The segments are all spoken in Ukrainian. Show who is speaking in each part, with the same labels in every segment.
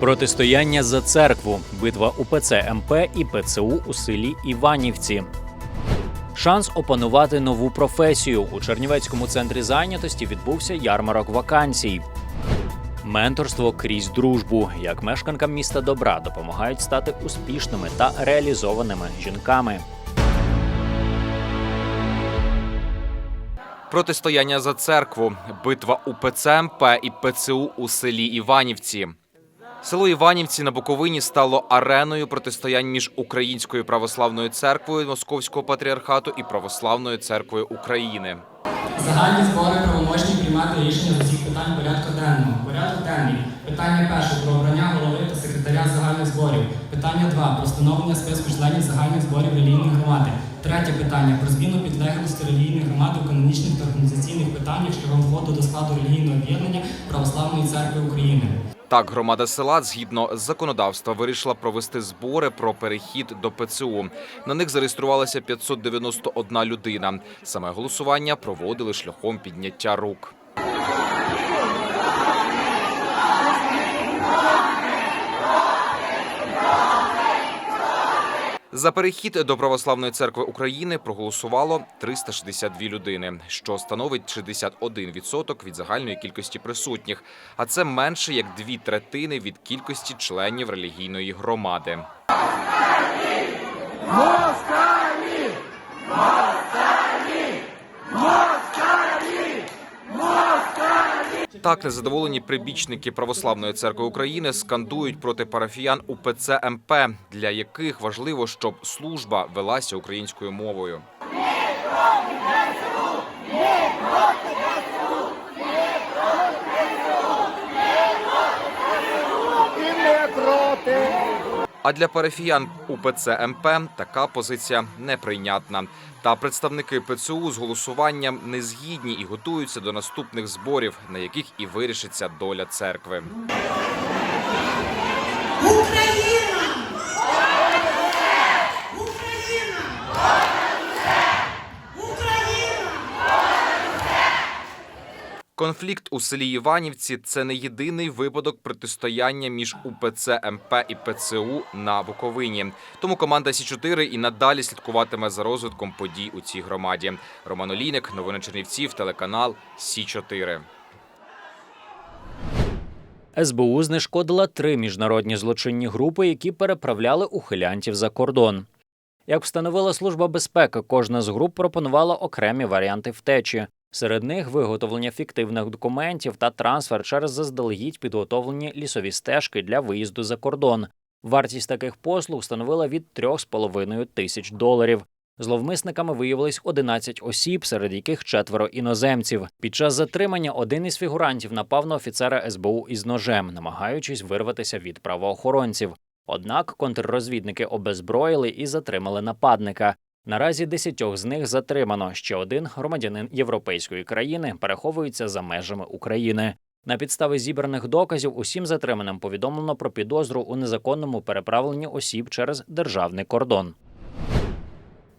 Speaker 1: Протистояння за церкву, битва УПЦ МП і ПЦУ у селі Іванівці. Шанс опанувати нову професію. У Чернівецькому центрі зайнятості відбувся ярмарок вакансій. Менторство крізь дружбу, як мешканкам міста добра допомагають стати успішними та реалізованими жінками.
Speaker 2: Протистояння за церкву, битва УПЦ МП і ПЦУ у селі Іванівці. Село Іванівці на Буковині стало ареною протистоянь між Українською православною церквою Московського патріархату і Православною церквою України.
Speaker 3: Загальні збори правомочні приймати рішення з усіх питань порядку денного. Порядок денний. Питання перше про обрання голови та секретаря загальних зборів. Питання два про встановлення списку членів загальних зборів релігійної громади. Третє питання про зміну підлеглості релігійної громади в канонічних та організаційних питаннях шляхом входу до складу релігійного об'єднання Православної церкви України.
Speaker 2: Так, громада села згідно законодавства вирішила провести збори про перехід до ПЦУ. На них зареєструвалася 591 людина. Саме голосування проводили шляхом підняття рук. За перехід до православної церкви України проголосувало 362 людини, що становить 61% від загальної кількості присутніх. А це менше як дві третини від кількості членів релігійної громади. Так, незадоволені прибічники Православної церкви України скандують проти парафіян УПЦ МП, для яких важливо, щоб служба велася українською мовою. А для парафіян УПЦ МП така позиція неприйнятна. Та представники ПЦУ з голосуванням не згідні і готуються до наступних зборів, на яких і вирішиться доля церкви. Конфлікт у селі Іванівці це не єдиний випадок протистояння між УПЦ МП і ПЦУ на Буковині. Тому команда Сі 4 і надалі слідкуватиме за розвитком подій у цій громаді. Роман Олійник, новини Чернівців, телеканал Сі 4
Speaker 1: СБУ знешкодила три міжнародні злочинні групи, які переправляли ухилянтів за кордон. Як встановила служба безпеки, кожна з груп пропонувала окремі варіанти втечі. Серед них виготовлення фіктивних документів та трансфер через заздалегідь підготовлені лісові стежки для виїзду за кордон. Вартість таких послуг становила від 3,5 тисяч доларів. Зловмисниками виявилось 11 осіб, серед яких четверо іноземців. Під час затримання один із фігурантів напав на офіцера СБУ із ножем, намагаючись вирватися від правоохоронців. Однак контррозвідники обезброїли і затримали нападника. Наразі десятьох з них затримано. Ще один громадянин європейської країни переховується за межами України. На підставі зібраних доказів усім затриманим повідомлено про підозру у незаконному переправленні осіб через державний кордон.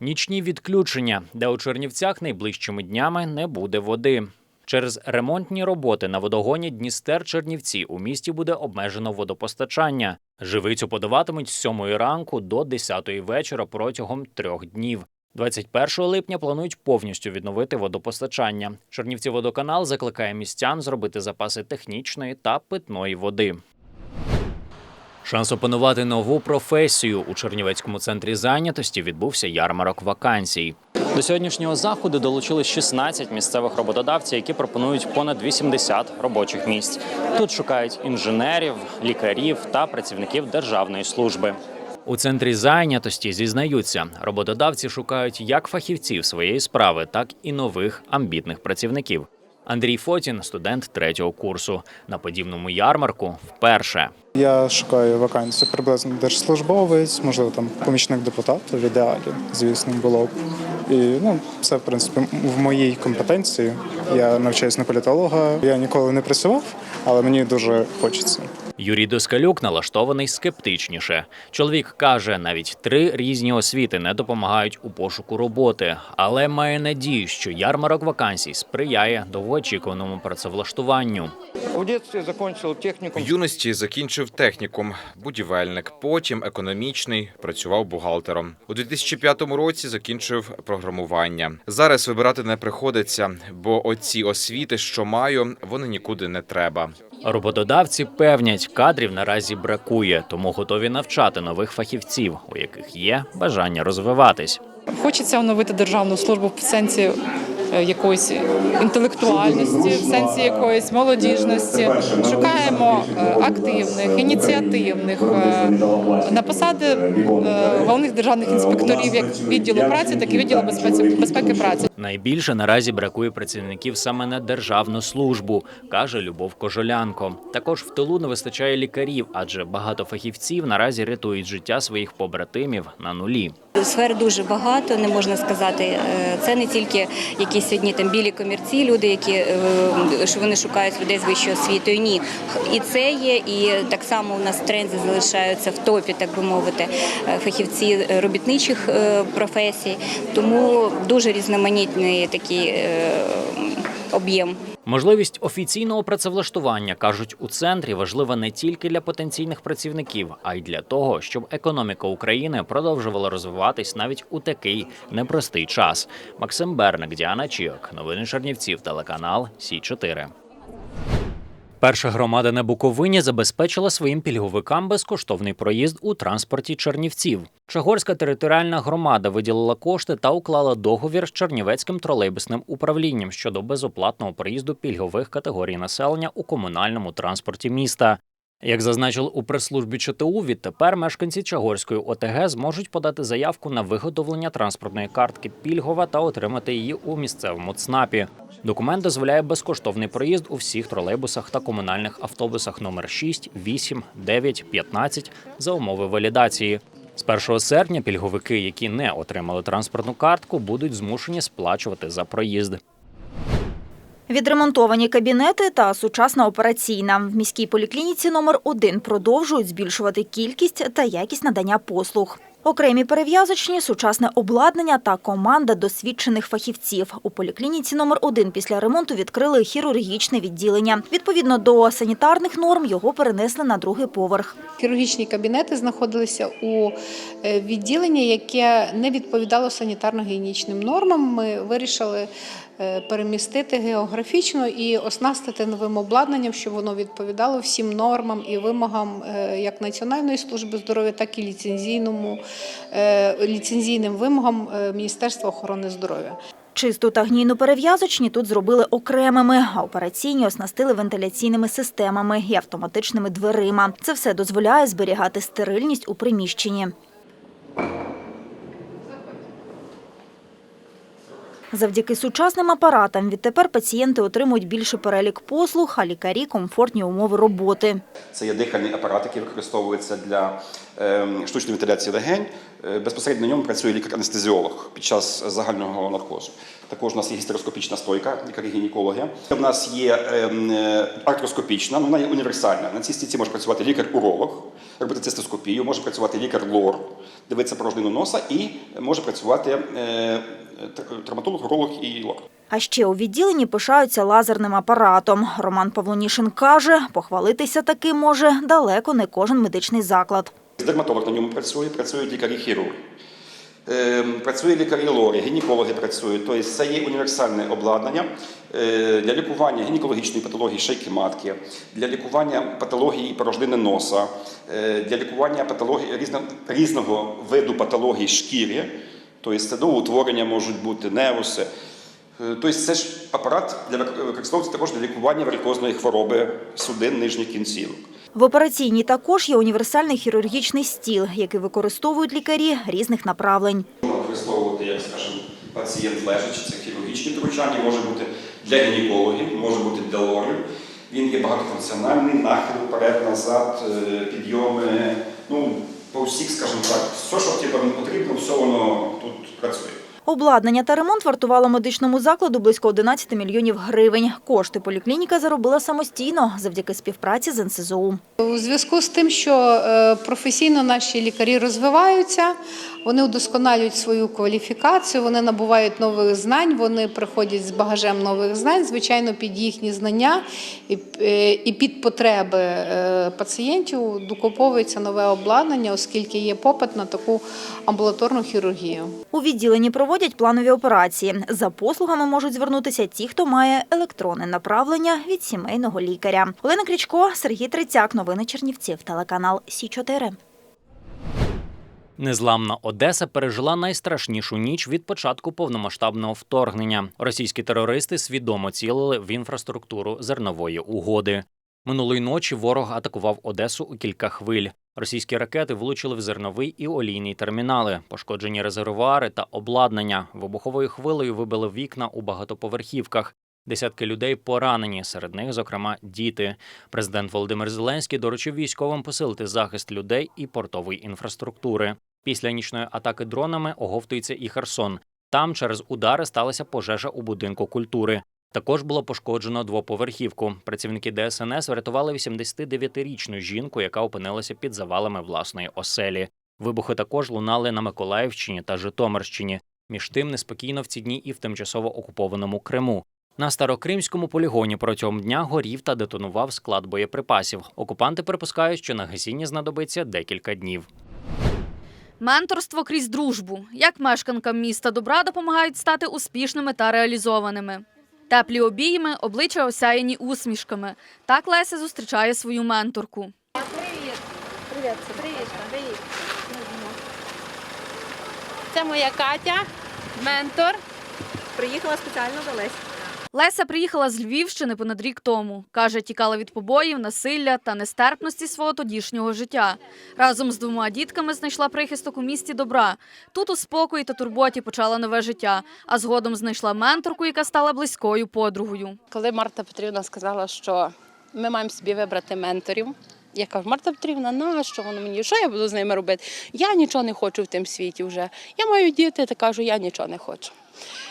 Speaker 1: Нічні відключення, де у Чернівцях найближчими днями не буде води. Через ремонтні роботи на водогоні Дністер Чернівці у місті буде обмежено водопостачання. Живицю подаватимуть з 7 ранку до 10 вечора протягом трьох днів. 21 липня планують повністю відновити водопостачання. Чернівці водоканал закликає містян зробити запаси технічної та питної води. Шанс опанувати нову професію у Чернівецькому центрі зайнятості відбувся ярмарок вакансій. До сьогоднішнього заходу долучились 16 місцевих роботодавців, які пропонують понад 80 робочих місць. Тут шукають інженерів, лікарів та працівників державної служби. У центрі зайнятості зізнаються, роботодавці шукають як фахівців своєї справи, так і нових амбітних працівників. Андрій Фотін, студент третього курсу, на подібному ярмарку вперше.
Speaker 4: Я шукаю вакансію приблизно держслужбовець, можливо, там помічник депутата в ідеалі, звісно, було б. І ну, це, в принципі, в моїй компетенції. Я навчаюсь на політолога. Я ніколи не працював, але мені дуже хочеться.
Speaker 1: Юрій Доскалюк налаштований скептичніше. Чоловік каже, навіть три різні освіти не допомагають у пошуку роботи, але має надію, що ярмарок вакансій сприяє довгоочікуваному працевлаштуванню.
Speaker 5: В детстве закончил техникум.
Speaker 2: В юності закінчив технікум, будівельник, потім економічний, працював бухгалтером. У 2005 році закінчив програмування. Зараз вибирати не приходиться, бо оці освіти, що маю, вони нікуди не треба.
Speaker 1: Роботодавці певнять, кадрів наразі бракує, тому готові навчати нових фахівців, у яких є бажання розвиватись.
Speaker 6: Хочеться оновити державну службу в сенсі якоїсь інтелектуальності, в сенсі якоїсь молодіжності. Шукаємо е, активних, ініціативних е, на посади е, головних державних інспекторів як відділу праці, так і відділу безпеці безпеки праці.
Speaker 1: Найбільше наразі бракує працівників саме на державну службу, каже Любов Кожолянко. Також в тилу не вистачає лікарів, адже багато фахівців наразі рятують життя своїх побратимів на нулі.
Speaker 7: Сфер дуже багато, не можна сказати. Е, Це не тільки якісь одні там білі комірці, люди, які е, що вони шукають людей з вищою освітою. Ні, і це є, і так само у нас тренди залишаються в топі, так би мовити, е, фахівці робітничих е, професій. Тому дуже різноманітний такий об'єм.
Speaker 1: Можливість офіційного працевлаштування кажуть у центрі важлива не тільки для потенційних працівників, а й для того, щоб економіка України продовжувала розвиватись навіть у такий непростий час. Максим Берник, Діана Чіок, новини Чернівців, телеканал Сі 4 Перша громада на Буковині забезпечила своїм пільговикам безкоштовний проїзд у транспорті Чернівців. Чагорська територіальна громада виділила кошти та уклала договір з Чернівецьким тролейбусним управлінням щодо безоплатного проїзду пільгових категорій населення у комунальному транспорті міста. Як зазначили у прес-службі ЧТУ, відтепер мешканці Чагорської ОТГ зможуть подати заявку на виготовлення транспортної картки пільгова та отримати її у місцевому ЦНАПі. Документ дозволяє безкоштовний проїзд у всіх тролейбусах та комунальних автобусах номер 6, 8, 9, 15 за умови валідації. З 1 серпня пільговики, які не отримали транспортну картку, будуть змушені сплачувати за проїзд.
Speaker 8: Відремонтовані кабінети та сучасна операційна. В міській поліклініці номер 1 продовжують збільшувати кількість та якість надання послуг. Окремі перев'язочні, сучасне обладнання та команда досвідчених фахівців. У поліклініці номер 1 після ремонту відкрили хірургічне відділення. Відповідно до санітарних норм його перенесли на другий поверх.
Speaker 9: Хірургічні кабінети знаходилися у е, відділенні, яке не відповідало санітарно-гігієнічним нормам. Ми вирішили перемістити географічно і оснастити новим обладнанням, щоб воно відповідало всім нормам і вимогам е, як Національної служби здоров'я, так і ліцензійному е, ліцензійним вимогам е, Міністерства охорони здоров'я.
Speaker 8: Чисту та гнійну перев'язочні тут зробили окремими, а операційні оснастили вентиляційними системами і автоматичними дверима. Це все дозволяє зберігати стерильність у приміщенні. Завдяки сучасним апаратам відтепер пацієнти отримують більше перелік послуг, а лікарі – комфортні умови роботи.
Speaker 10: Це є дихальний апарат, який використовується для е, штучної вентиляції легень. Е, Безпосередньо на ньому працює лікар-анестезіолог під час загального наркозу. Також у нас є гістероскопічна стойка, лікарі-гінекологи. У нас є е, е, артроскопічна, вона є універсальна. На цій стійці може працювати лікар-уролог, робити цистоскопію, може працювати лікар-лор, дивитися порожнину носа і може працювати е, травматолог, уролог і лор.
Speaker 8: А ще у відділенні пишаються лазерним апаратом. Роман Павлонішин каже, похвалитися таким може далеко не кожен медичний заклад.
Speaker 10: Дерматолог на ньому працює, працюють лікарі-хірурги. Е, Працює лікарі лори, гінекологи працюють. Тобто це є універсальне обладнання е, для лікування гінекологічної патології шийки матки, для лікування патології порожнини носа, е, для лікування патології різно- різного виду патологій шкіри. Тобто це новоутворення можуть бути, невуси. Е, Тобто це ж апарат для використовується також для лікування варикозної хвороби судин нижніх кінцівок.
Speaker 8: В операційній також є універсальний хірургічний стіл, який використовують лікарі різних направлень.
Speaker 10: Можна використовувати, як скажімо, пацієнт лежачи, це хірургічні втручання, може бути для гінекологів, може бути для лорів. Він є багатофункціональний, нахил, вперед, назад, е, підйоми. Ну, по всіх, скажімо так, все, що типу, потрібно, все воно тут працює.
Speaker 8: Обладнання та ремонт вартувало медичному закладу близько 11 мільйонів гривень. Кошти поліклініка заробила самостійно завдяки співпраці з НСЗУ.
Speaker 9: У зв'язку з тим, що е, професійно наші лікарі розвиваються, вони удосконалюють свою кваліфікацію, вони набувають нових знань, вони приходять з багажем нових знань, звичайно, під їхні знання і, е, під потреби е, пацієнтів докуповується нове обладнання, оскільки є попит на таку амбулаторну хірургію.
Speaker 8: У відділенні проводять планові операції. За послугами можуть звернутися ті, хто має електронне направлення від сімейного лікаря. Олена Крічко, Сергій Трицяк. Новини Чернівців. Телеканал Сі 4
Speaker 1: Незламна Одеса пережила найстрашнішу ніч від початку повномасштабного вторгнення. Російські терористи свідомо цілили в інфраструктуру зернової угоди. Минулої ночі ворог атакував Одесу у кілька хвиль. Російські ракети влучили в зерновий і олійний термінали, пошкоджені резервуари та обладнання. Вибуховою хвилею вибили вікна у багатоповерхівках. Десятки людей поранені, серед них, зокрема, діти. Президент Володимир Зеленський доручив військовим посилити захист людей і портової інфраструктури. Після нічної атаки дронами оговтується і Херсон. Там через удари сталася пожежа у будинку культури. Також було пошкоджено двоповерхівку. Працівники ДСНС врятували 89-річну жінку, яка опинилася під завалами власної оселі. Вибухи також лунали на Миколаївщині та Житомирщині. Між тим неспокійно в ці дні і в тимчасово окупованому Криму. На старокримському полігоні протягом дня горів та детонував склад боєприпасів. Окупанти припускають, що на гасіння знадобиться декілька днів.
Speaker 11: Менторство крізь дружбу. Як мешканкам міста добра допомагають стати успішними та реалізованими. Теплі обійми, обличчя осяяні усмішками. Так Леся зустрічає свою менторку.
Speaker 12: Це моя Катя, ментор. Приїхала спеціально до Лесі.
Speaker 11: Леся приїхала з Львівщини понад рік тому. Каже, тікала від побоїв, насилля та нестерпності свого тодішнього життя. Разом з двома дітками знайшла прихисток у місті добра. Тут у спокої та турботі почала нове життя, а згодом знайшла менторку, яка стала близькою подругою.
Speaker 13: Коли Марта Петрівна сказала, що ми маємо собі вибрати менторів, я кажу, Марта Петрівна, на що воно мені? Що я буду з ними робити? Я нічого не хочу в тим світі вже. Я маю діти, та кажу, я нічого не хочу.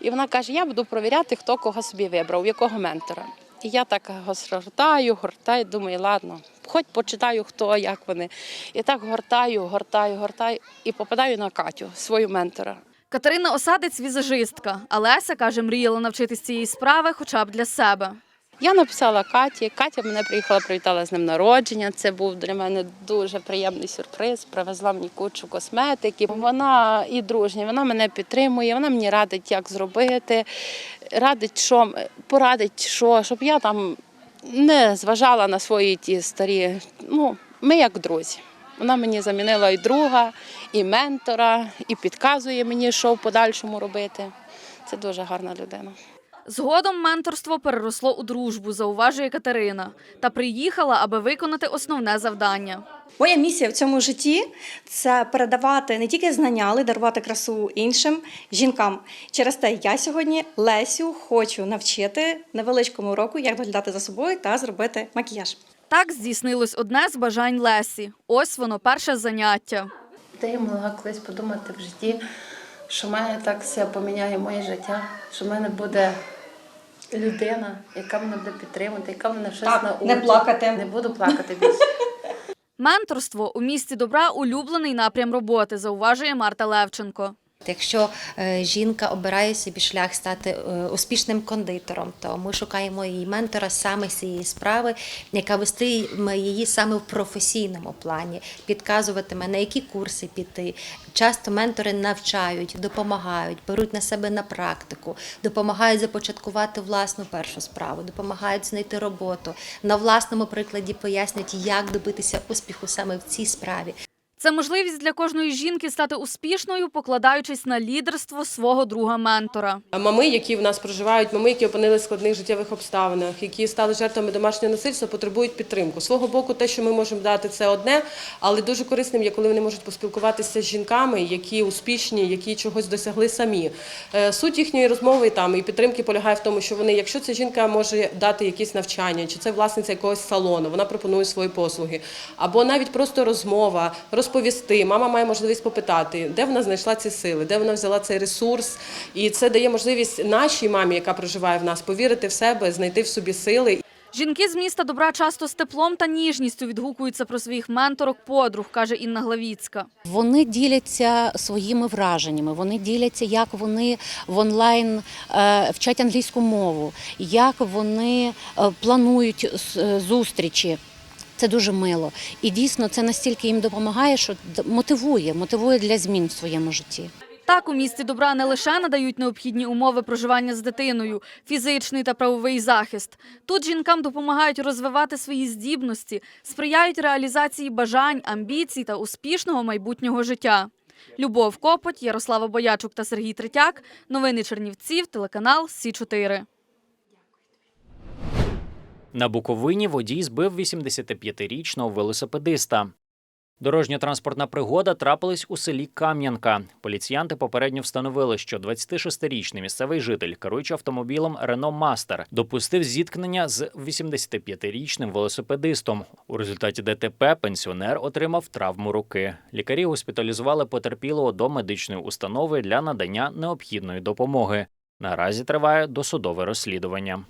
Speaker 13: І вона каже: я буду провіряти, хто кого собі вибрав, якого ментора. І я так гортаю, гортаю, думаю, ладно, хоч почитаю, хто, як вони. І так гортаю, гортаю, гортаю і попадаю на Катю, свою ментора.
Speaker 11: Катерина Осадець візажистка, а Леся каже, мріяла навчитись цієї справи хоча б для себе.
Speaker 13: Я написала Каті. Катя мене приїхала, привітала з ним народження. Це був для мене дуже приємний сюрприз. Привезла мені кучу косметики. Вона і дружня, вона мене підтримує, вона мені радить, як зробити, радить, що порадить, що, щоб я там не зважала на свої ті старі. Ну, ми як друзі. Вона мені замінила і друга, і ментора, і підказує мені, що в подальшому робити. Це дуже гарна людина.
Speaker 11: Згодом менторство переросло у дружбу, зауважує Катерина, та приїхала, аби виконати основне завдання.
Speaker 14: Моя місія в цьому житті це передавати не тільки знання, але й дарувати красу іншим жінкам. Через те я сьогодні Лесю хочу навчити невеличкому уроку, як доглядати за собою та зробити макіяж.
Speaker 11: Так здійснилось одне з бажань Лесі. Ось воно перше заняття.
Speaker 13: Де я могла колись подумати в житті, що в мене так все поміняє моє життя, що в мене буде людина, яка мене буде підтримувати, яка мене щось
Speaker 14: Так,
Speaker 13: научить.
Speaker 14: не плакати.
Speaker 13: Не буду плакати більше.
Speaker 11: Менторство у місті добра улюблений напрям роботи, зауважує Марта Левченко.
Speaker 15: Якщо е, жінка обирає собі шлях стати е, успішним кондитером, то ми шукаємо її ментора саме з цієї справи, яка вестиме її саме в професійному плані, підказуватиме на які курси піти. Часто ментори навчають, допомагають, беруть на себе на практику, допомагають започаткувати власну першу справу, допомагають знайти роботу. На власному прикладі пояснюють, як добитися успіху саме в цій справі.
Speaker 11: Це можливість для кожної жінки стати успішною, покладаючись на лідерство свого друга-ментора.
Speaker 16: Мами, які в нас проживають, мами, які опинилися в складних життєвих обставинах, які стали жертвами домашнього насильства, потребують підтримку. Свого боку, те, що ми можемо дати, це одне, але дуже корисним є, коли вони можуть поспілкуватися з жінками, які успішні, які чогось досягли самі. Е, Суть їхньої розмови там і підтримки полягає в тому, що вони, якщо ця жінка може дати якісь навчання, чи це власниця якогось салону, вона пропонує свої послуги, або навіть просто розмова, розповідає розповісти, мама має можливість попитати, де вона знайшла ці сили, де вона взяла цей ресурс. І це дає можливість нашій мамі, яка проживає в нас, повірити в себе, знайти в собі сили.
Speaker 11: Жінки з міста добра часто з теплом та ніжністю відгукуються про своїх менторок подруг, каже Інна Главіцька.
Speaker 17: Вони діляться своїми враженнями. Вони діляться, як вони в онлайн е, вчать англійську мову, як вони е, планують е, зустрічі. Це дуже мило. І дійсно це настільки їм допомагає, що мотивує, мотивує для змін в своєму житті.
Speaker 11: Так, у місті добра не лише надають необхідні умови проживання з дитиною, фізичний та правовий захист. Тут жінкам допомагають розвивати свої здібності, сприяють реалізації бажань, амбіцій та успішного майбутнього життя. Любов Копоть, Ярослава Боячук та Сергій Третяк. Новини Чернівців, телеканал Сі 4
Speaker 1: На Буковині водій збив 85-річного велосипедиста. Дорожньо-транспортна пригода трапилась у селі Кам'янка. Поліціянти попередньо встановили, що 26-річний місцевий житель, керуючи автомобілем Рено Мастер, допустив зіткнення з 85-річним велосипедистом. У результаті ДТП пенсіонер отримав травму руки. Лікарі госпіталізували потерпілого до медичної установи для надання необхідної допомоги. Наразі триває досудове розслідування.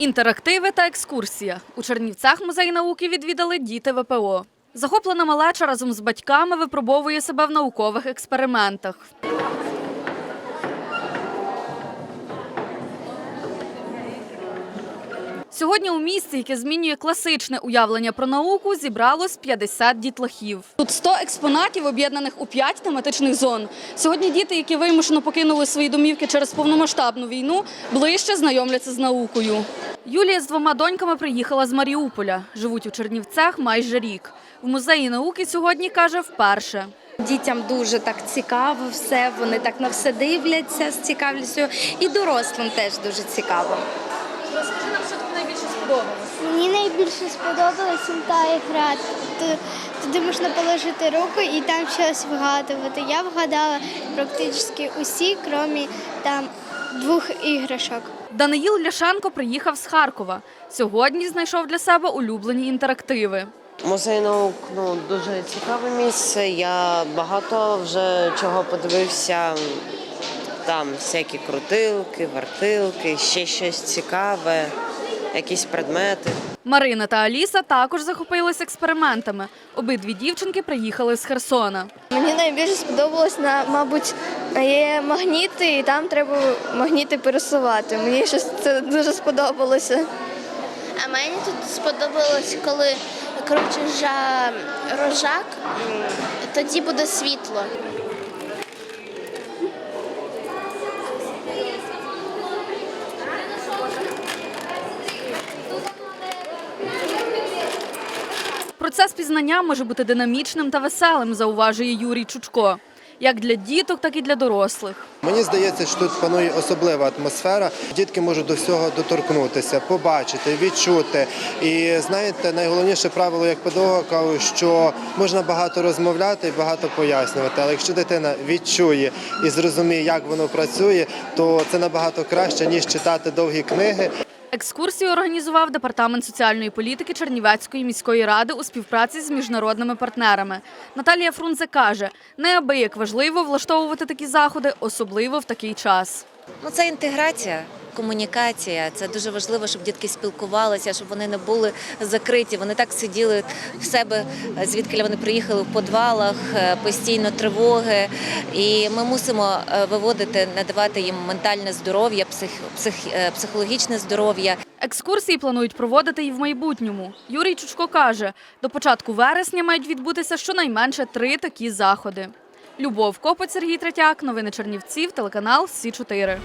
Speaker 11: Інтерактиви та екскурсія. У Чернівцях музей науки відвідали діти ВПО. Захоплена малеча разом з батьками випробовує себе в наукових експериментах. Сьогодні у місті, яке змінює класичне уявлення про науку, зібралось 50 дітлахів. Тут 100 експонатів, об'єднаних у 5 тематичних зон. Сьогодні діти, які вимушено покинули свої домівки через повномасштабну війну, ближче знайомляться з наукою. Юлія з двома доньками приїхала з Маріуполя. Живуть у Чернівцях майже рік. В музеї науки сьогодні каже вперше.
Speaker 18: Дітям дуже так цікаво все, вони так на все дивляться з цікавістю. І дорослим теж дуже цікаво.
Speaker 11: Розкажи нам, що тобі найбільше сподобалось.
Speaker 19: Мені найбільше сподобалась та гра. Туди можна положити руку і там щось вгадувати. Я вгадала практично усі, крім там двох іграшок.
Speaker 11: Даниїл Ляшенко приїхав з Харкова. Сьогодні знайшов для себе улюблені інтерактиви.
Speaker 20: Музей наук ну дуже цікаве місце. Я багато вже чого подивився. Там всякі крутилки, вертилки, ще щось цікаве, якісь предмети.
Speaker 11: Марина та Аліса також захопились експериментами. Обидві дівчинки приїхали з Херсона.
Speaker 19: Мені найбільше сподобалось на, мабуть, є магніти, і там треба магніти пересувати. Мені щось це дуже сподобалося. А мені тут сподобалось, коли крутиш рожак, тоді буде світло.
Speaker 11: Процес пізнання може бути динамічним та веселим, зауважує Юрій Чучко. Як для діток, так і для дорослих.
Speaker 21: Мені здається, що тут панує особлива атмосфера. Дітки можуть до всього доторкнутися, побачити, відчути. І знаєте, найголовніше правило як педагога що можна багато розмовляти і багато пояснювати. Але якщо дитина відчує і зрозуміє, як воно працює, то це набагато краще ніж читати довгі книги.
Speaker 11: Екскурсію організував департамент соціальної політики Чернівецької міської ради у співпраці з міжнародними партнерами. Наталія Фрунзе каже, неабияк важливо влаштовувати такі заходи, особливо в такий час.
Speaker 22: Ну, це інтеграція, комунікація. Це дуже важливо, щоб дітки спілкувалися, щоб вони не були закриті. Вони так сиділи в себе, звідки вони приїхали в подвалах, е, постійно тривоги. І ми мусимо е, виводити, надавати їм ментальне здоров'я, псих, псих, е, психологічне здоров'я.
Speaker 11: Екскурсії планують проводити і в майбутньому. Юрій Чучко каже, до початку вересня мають відбутися щонайменше три такі заходи. Любов Копоть, Сергій Третяк, новини Чернівців, телеканал Сі 4